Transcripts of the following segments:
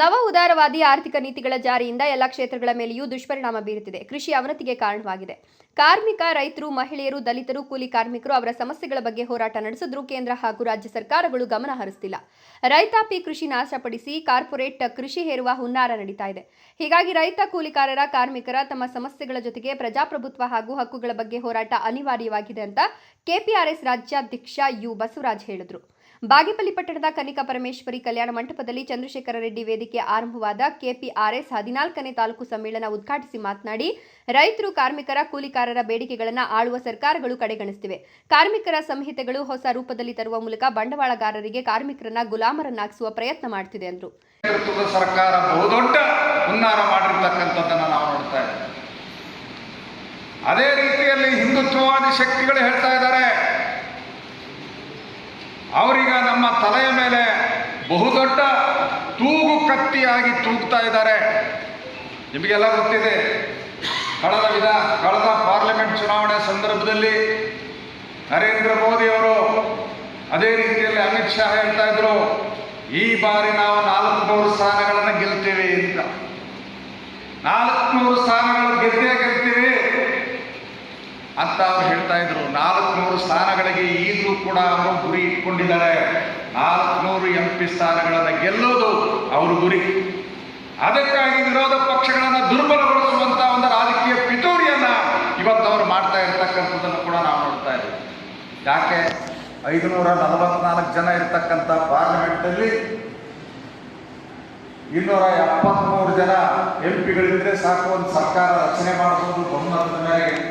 ನವ ಉದಾರವಾದಿ ಆರ್ಥಿಕ ನೀತಿಗಳ ಜಾರಿಯಿಂದ ಎಲ್ಲ ಕ್ಷೇತ್ರಗಳ ಮೇಲೆಯೂ ದುಷ್ಪರಿಣಾಮ ಬೀರುತ್ತಿದೆ. ಕೃಷಿ ಅವನತಿಗೆ ಕಾರಣವಾಗಿದೆ. ಕಾರ್ಮಿಕ, ರೈತರು, ಮಹಿಳೆಯರು, ದಲಿತರು, ಕೂಲಿ ಕಾರ್ಮಿಕರು ಅವರ ಸಮಸ್ಯೆಗಳ ಬಗ್ಗೆ ಹೋರಾಟ ನಡೆಸಿದ್ರೂ ಕೇಂದ್ರ ಹಾಗೂ ರಾಜ್ಯ ಸರ್ಕಾರಗಳು ಗಮನ ಹರಿಸ್ತಿಲ್ಲ. ರೈತಾಪಿ ಕೃಷಿ ನಾಶಪಡಿಸಿ ಕಾರ್ಪೊರೇಟ್ ಕೃಷಿ ಹೇರುವ ಹುನ್ನಾರ ನಡೀತಾ ಇದೆ. ಹೀಗಾಗಿ ರೈತ ಕೂಲಿಕಾರರ, ಕಾರ್ಮಿಕರ ತಮ್ಮ ಸಮಸ್ಯೆಗಳ ಜೊತೆಗೆ ಪ್ರಜಾಪ್ರಭುತ್ವ ಹಾಗೂ ಹಕ್ಕುಗಳ ಬಗ್ಗೆ ಹೋರಾಟ ಅನಿವಾರ್ಯವಾಗಿದೆ ಅಂತ ಕೆಪಿಆರ್ಎಸ್ ರಾಜ್ಯಾಧ್ಯಕ್ಷ ಯು ಬಸವರಾಜ್ ಹೇಳಿದರು. ಬಾಗೇಪಲ್ಲಿ ಪಟ್ಟಣದ ಕನಿಕಾ ಪರಮೇಶ್ವರಿ ಕಲ್ಯಾಣ ಮಂಟಪದಲ್ಲಿ ಚಂದ್ರಶೇಖರ ರೆಡ್ಡಿ ವೇದಿಕೆ ಆರಂಭವಾದ ಕೆಪಿಆರ್ಎಸ್ ಹದಿನಾಲ್ಕನೇ ತಾಲೂಕು ಸಮ್ಮೇಳನ ಉದ್ಘಾಟಿಸಿ ಮಾತನಾಡಿ, ರೈತರು, ಕಾರ್ಮಿಕರ, ಕೂಲಿಕಾರರ ಬೇಡಿಕೆಗಳನ್ನು ಆಳುವ ಸರ್ಕಾರಗಳು ಕಡೆಗಣಿಸುತ್ತಿವೆ ಕಾರ್ಮಿಕರ ಸಂಹಿತೆಗಳು ಹೊಸ ರೂಪದಲ್ಲಿ ತರುವ ಮೂಲಕ ಬಂಡವಾಳಗಾರರಿಗೆ ಕಾರ್ಮಿಕರನ್ನ ಗುಲಾಮರನ್ನಾಗಿಸುವ ಪ್ರಯತ್ನ ಮಾಡುತ್ತಿದೆ ಎಂದರು ಸರ್ಕಾರ ಬಹುದೊಡ್ಡ ಮಾಡಿರ್ತಕ್ಕಂಥದ್ದನ್ನು ನಾವು ನೋಡ್ತಾ ಅದೇ ರೀತಿಯಲ್ಲಿ ಹಿಂದುತ್ವವಾದಿ ಶಕ್ತಿಗಳು ಹೇಳ್ತಾ ಇದ್ದಾರೆ ಅವರೀಗ ನಮ್ಮ ತಲೆಯ ಮೇಲೆ ಬಹುದೊಡ್ಡ ತೂಗು ಕತ್ತಿಯಾಗಿ ತೂಗ್ತಾ ಇದ್ದಾರೆ. ನಿಮಗೆಲ್ಲ ಗೊತ್ತಿದೆ, ಕಳೆದ ವಿಧ, ಕಳೆದ ಪಾರ್ಲಿಮೆಂಟ್ ಚುನಾವಣೆ ಸಂದರ್ಭದಲ್ಲಿ ನರೇಂದ್ರ ಮೋದಿ ಅವರು ಅದೇ ರೀತಿಯಲ್ಲಿ ಅಮಿತ್ ಶಾ ಹೇಳ್ತಾ ಇದ್ರು, ಈ ಬಾರಿ ನಾವು ನಾಲ್ಕುನೂರು ಸ್ಥಾನಗಳನ್ನು ಗೆಲ್ತೇವೆ ಅಂತ. ನಾಲ್ಕುನೂರು ಸ್ಥಾನಗಳು ಗೆದ್ದೇ ಗೆಲ್ತೀವಿ ಅಂತ ಅವ್ರು ಹೇಳ್ತಾ ಇದ್ರು ನಾಲ್ಕುನೂರು ಸ್ಥಾನಗಳಿಗೆ ಈಗಲೂ ಕೂಡ ಅವರು ಗುರಿ ಇಟ್ಕೊಂಡಿದ್ದಾರೆ. ನಾಲ್ಕುನೂರು ಎಂ ಪಿ ಸ್ಥಾನಗಳನ್ನು ಗೆಲ್ಲೋದು ಅವ್ರ ಗುರಿ. ಅದಕ್ಕಾಗಿ ವಿರೋಧ ಪಕ್ಷಗಳನ್ನು ದುರ್ಬಲಗೊಳಿಸುವಂತ ಒಂದು ರಾಜಕೀಯ ಪಿತೂರಿಯನ್ನ ಇವತ್ತು ಅವರು ಮಾಡ್ತಾ ಇರ್ತಕ್ಕಂಥದ್ದನ್ನು ಕೂಡ ನಾವು ನೋಡ್ತಾ ಇದ್ದೀವಿ. ಯಾಕೆ? ಐದುನೂರ ನಲವತ್ನಾಲ್ಕು ಜನ ಇರ್ತಕ್ಕಂಥ ಪಾರ್ಲಿಮೆಂಟಲ್ಲಿ ಇನ್ನೂರ ಎಪ್ಪತ್ತ್ಮೂರು ಜನ ಎಂ ಪಿಗಳಿದ್ರೆ ಸಾಕು, ಒಂದು ಸರ್ಕಾರ ರಚನೆ ಮಾಡಬಹುದು ಬಹುಮತದ ಮೇರೆಗೆ.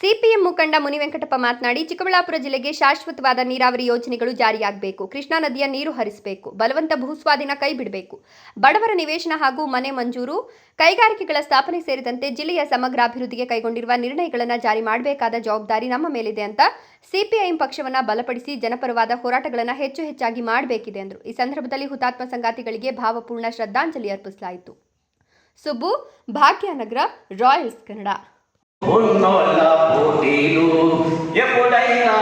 ಸಿಪಿಎಂ ಮುಖಂಡ ಮುನಿವೆಂಕಟಪ್ಪ ಮಾತನಾಡಿ, ಚಿಕ್ಕಬಳ್ಳಾಪುರ ಜಿಲ್ಲೆಗೆ ಶಾಶ್ವತವಾದ ನೀರಾವರಿ ಯೋಜನೆಗಳು ಜಾರಿಯಾಗಬೇಕು. ಕೃಷ್ಣಾ ನದಿಯ ನೀರು ಹರಿಸಬೇಕು. ಬಲವಂತ ಭೂಸ್ವಾಧೀನ ಕೈ ಬಿಡಬೇಕು. ಬಡವರ ನಿವೇಶನ ಹಾಗೂ ಮನೆ ಮಂಜೂರು, ಕೈಗಾರಿಕೆಗಳ ಸ್ಥಾಪನೆ ಸೇರಿದಂತೆ ಜಿಲ್ಲೆಯ ಸಮಗ್ರ ಅಭಿವೃದ್ಧಿಗೆ ಕೈಗೊಂಡಿರುವ ನಿರ್ಣಯಗಳನ್ನು ಜಾರಿ ಮಾಡಬೇಕಾದ ಜವಾಬ್ದಾರಿ ನಮ್ಮ ಮೇಲಿದೆ ಅಂತ ಸಿಪಿಐಎಂ ಪಕ್ಷವನ್ನು ಬಲಪಡಿಸಿ ಜನಪರವಾದ ಹೋರಾಟಗಳನ್ನು ಹೆಚ್ಚು ಹೆಚ್ಚಾಗಿ ಮಾಡಬೇಕಿದೆ ಎಂದರು ಈ ಸಂದರ್ಭದಲ್ಲಿ ಹುತಾತ್ಮ ಸಂಗಾತಿಗಳಿಗೆ ಭಾವಪೂರ್ಣ ಶ್ರದ್ಧಾಂಜಲಿ ಅರ್ಪಿಸಲಾಯಿತು. ಸುಬ್ಬು, ಭಾಗ್ಯನಗರ, ರಾಯಲ್ಸ್ ಕನ್ನಡ. పోటీలు ఎప్పుడైనా